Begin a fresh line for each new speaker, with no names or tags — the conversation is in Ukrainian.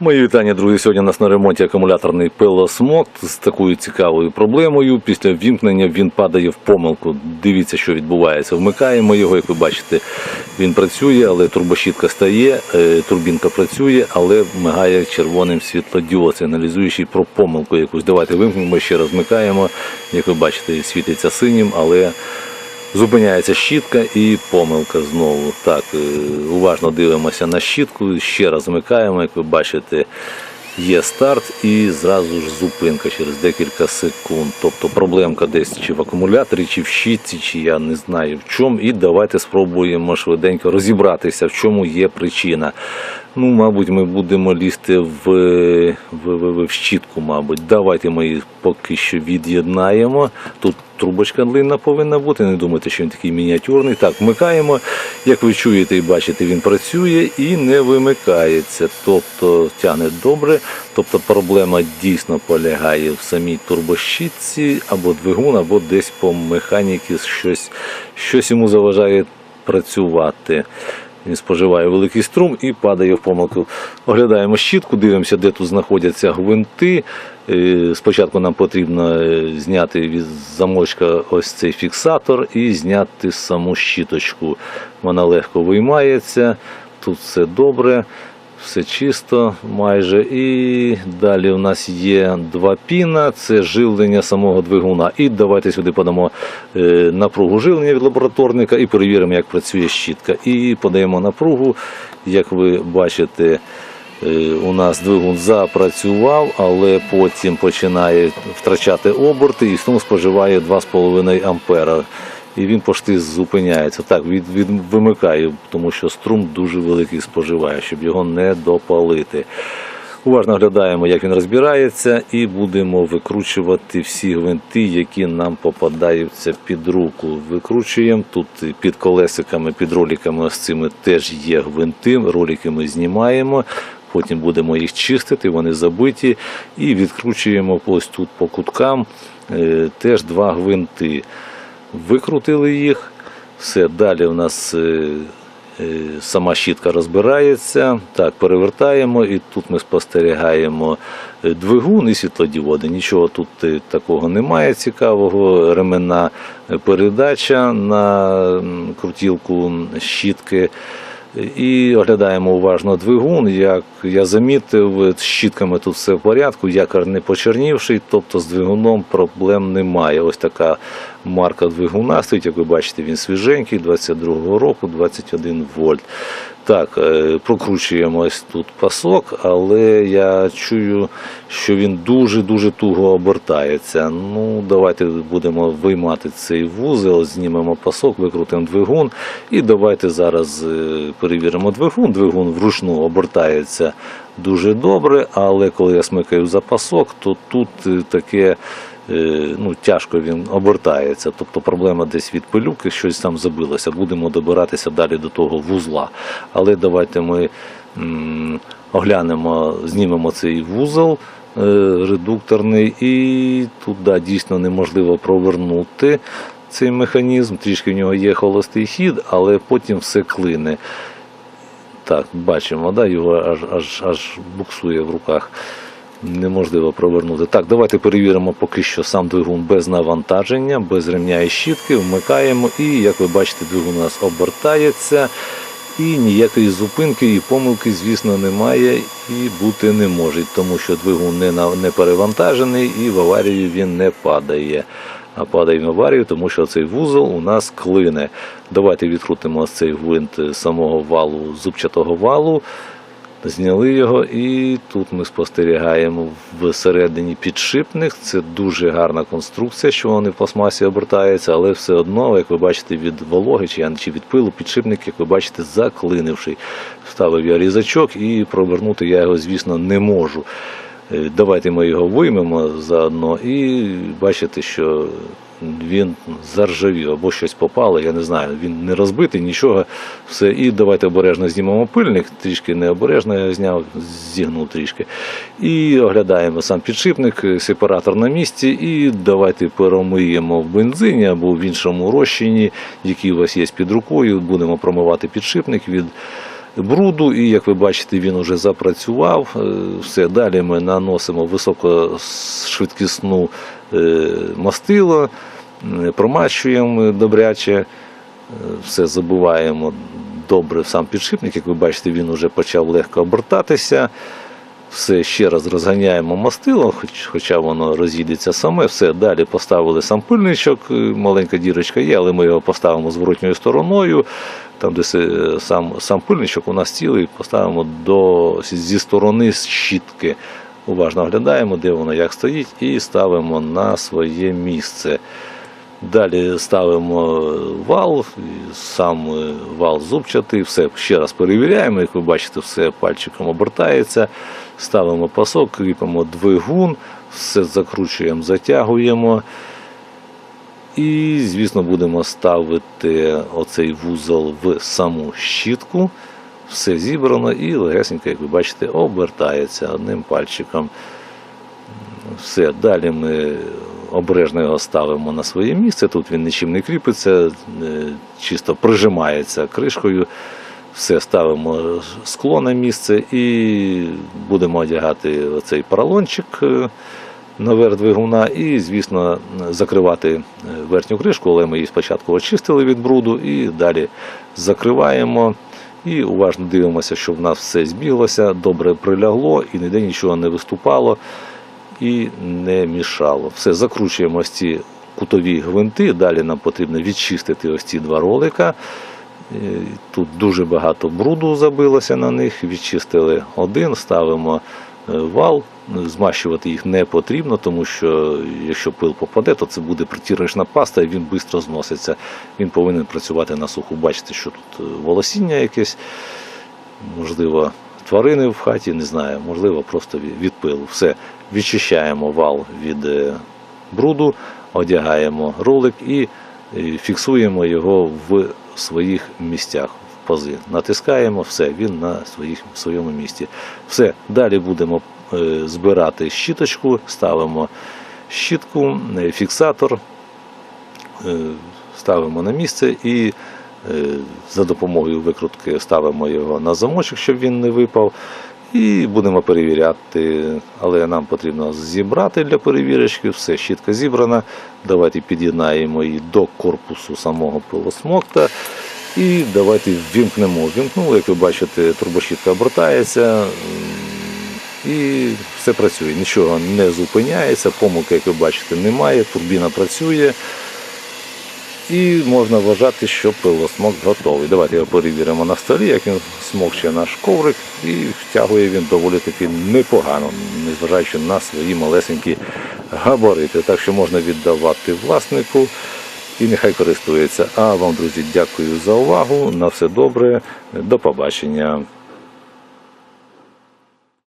Мої вітання, друзі. Сьогодні у нас на ремонті акумуляторний пилосмок з такою цікавою проблемою. Після ввімкнення він падає в помилку. Дивіться, що відбувається. Вмикаємо його, як ви бачите, він працює, але турбощітка стає, е, турбінка працює, але мигає червоним світлодіод, сигналізуючий про помилку якусь. Давайте вимкнемо, ще раз вмикаємо. Як ви бачите, світиться синім, але Зупиняється щітка і помилка знову. Так, е, уважно дивимося на щітку, ще раз вмикаємо, як ви бачите, є старт і зразу ж зупинка через декілька секунд. Тобто проблемка десь чи в акумуляторі, чи в щітці, чи я не знаю в чому. І давайте спробуємо швиденько розібратися, в чому є причина. Ну, мабуть, ми будемо лізти в, в, в, в щітку, мабуть. Давайте ми її поки що від'єднаємо. Тут трубочка длинна повинна бути. Не думайте, що він такий мініатюрний. Так, вмикаємо. Як ви чуєте і бачите, він працює і не вимикається. Тобто тягне добре. Тобто проблема дійсно полягає в самій турбощітці або двигун, або десь по механіці щось, щось йому заважає працювати. Він споживає великий струм і падає в помилку. Оглядаємо щітку, дивимося, де тут знаходяться гвинти. Е, Спочатку нам потрібно е, зняти від замочка ось цей фіксатор і зняти саму щіточку. Вона легко виймається, тут все добре. Все чисто майже. І далі у нас є два піна, це живлення самого двигуна. І давайте сюди подамо е, напругу живлення від лабораторника і перевіримо, як працює щітка. І подаємо напругу. Як ви бачите, е, у нас двигун запрацював, але потім починає втрачати оберти і струм споживає 2,5 ампера і він пошти зупиняється. Так, від, від вимикаю, тому що струм дуже великий споживає, щоб його не допалити. Уважно оглядаємо, як він розбирається, і будемо викручувати всі гвинти, які нам попадаються під руку. Викручуємо тут під колесиками, під роликами ось цими теж є гвинти. Ролики ми знімаємо. Потім будемо їх чистити, вони забиті, і відкручуємо ось тут по куткам е, теж два гвинти викрутили їх. Все, далі у нас е, е, сама щітка розбирається. Так, перевертаємо, і тут ми спостерігаємо е, двигун і світлодіоди. Нічого тут такого немає цікавого. Ременна передача на крутілку щітки. І оглядаємо уважно двигун. Як я замітив, з щітками тут все в порядку, якар не почернівший, тобто з двигуном проблем немає. Ось така марка двигуна стоїть, як ви бачите, він свіженький, 22-го року, 21 вольт. Так, е, прокручуємо ось тут пасок, але я чую, що він дуже-дуже туго обертається. Ну, давайте будемо виймати цей вузел, знімемо пасок, викрутимо двигун і давайте зараз е, перевіримо двигун. Двигун вручну обертається дуже добре, але коли я смикаю за пасок, то тут е, таке ну, тяжко він обертається. Тобто проблема десь від пилюки, щось там забилося. Будемо добиратися далі до того вузла. Але давайте ми оглянемо, знімемо цей вузол е, редукторний, і тут да, дійсно неможливо провернути цей механізм. Трішки в нього є холостий хід, але потім все клине. Так, бачимо, да, його аж, аж, аж буксує в руках. Неможливо провернути. Так, давайте перевіримо поки що сам двигун без навантаження, без ремня і щітки, вмикаємо і, як ви бачите, двигун у нас обертається. І ніякої зупинки і помилки, звісно, немає і бути не може, тому що двигун не, не перевантажений і в аварію він не падає. А падає в аварію, тому що цей вузол у нас клине. Давайте відкрутимо ось цей гвинт самого валу, зубчатого валу. Зняли його, і тут ми спостерігаємо всередині підшипник. Це дуже гарна конструкція, що вони в пластмасі обертаються, але все одно, як ви бачите, від вологи чи від пилу, підшипник, як ви бачите, заклинивший. Вставив я різачок і провернути я його, звісно, не можу. Е, Давайте ми його виймемо заодно і бачите, що він заржавів або щось попало, я не знаю. Він не розбитий, нічого. Все. І давайте обережно знімемо пильник, трішки необережно я зняв, зігнув трішки. І оглядаємо сам підшипник, сепаратор на місці, і давайте перемиємо в бензині або в іншому розчині, який у вас є під рукою. Будемо промивати підшипник від бруду, і як ви бачите, він вже запрацював. Е, Все, далі ми наносимо високошвидкісну е, мастило, м, промащуємо добряче, е, все забуваємо добре в сам підшипник. Як ви бачите, він вже почав легко обертатися. Все ще раз розганяємо мастило, хоч, хоча воно розійдеться саме. Все, далі поставили сам пильничок, е, маленька дірочка є, але ми його поставимо зворотньою стороною. Там, де сам, сам пильничок у нас цілий, поставимо до, зі сторони щітки. Уважно оглядаємо, де воно як стоїть, і ставимо на своє місце. Далі ставимо вал, сам е, вал зубчатий, все ще раз перевіряємо. Як ви бачите, все пальчиком обертається. Ставимо пасок, кріпимо двигун, все закручуємо, затягуємо. І, звісно, будемо ставити оцей вузол в саму щітку. Все зібрано і легесенько, як ви бачите, обертається одним пальчиком. Все, далі ми обережно його ставимо на своє місце. Тут він нічим не кріпиться, е, чисто прижимається кришкою. Все ставимо скло на місце і будемо одягати оцей поролончик е, наверх двигуна і, звісно, закривати е, верхню кришку, але ми її спочатку очистили від бруду і далі закриваємо. І уважно дивимося, щоб в нас все збіглося, добре прилягло і ніде нічого не виступало і не мішало. Все, закручуємо ось ці кутові гвинти. Далі нам потрібно відчистити ось ці два ролика. Е, Тут дуже багато бруду забилося на них. Відчистили один, ставимо е, вал. Змащувати їх не потрібно, тому що якщо пил попаде, то це буде притірочна паста і він швидко зноситься. Він повинен працювати на суху. Бачите, що тут е, волосіння якесь, можливо, тварини в хаті, не знаю, можливо, просто від пилу. Все, відчищаємо вал від бруду, одягаємо ролик і фіксуємо його в своїх місцях. в Пози натискаємо, все, він на своїх, в своєму місці. Все, далі будемо е, збирати щіточку, ставимо щітку, е, фіксатор, е, ставимо на місце і е, за допомогою викрутки ставимо його на замочок, щоб він не випав. І будемо перевіряти, але нам потрібно зібрати для перевірочки. Все, щітка зібрана. Давайте під'єднаємо її до корпусу самого пилосмокта. І давайте ввімкнемо. Вімкнули, як ви бачите, турбощітка обертається. І все працює. Нічого не зупиняється, помилки, як ви бачите, немає, турбіна працює. І можна вважати, що пилосмок готовий. Давайте його перевіримо на столі, як він смокче наш коврик, і втягує він доволі таки непогано, незважаючи на свої малесенькі габарити. Так що можна віддавати власнику і нехай користується. А вам, друзі, дякую за увагу. На все добре. До побачення.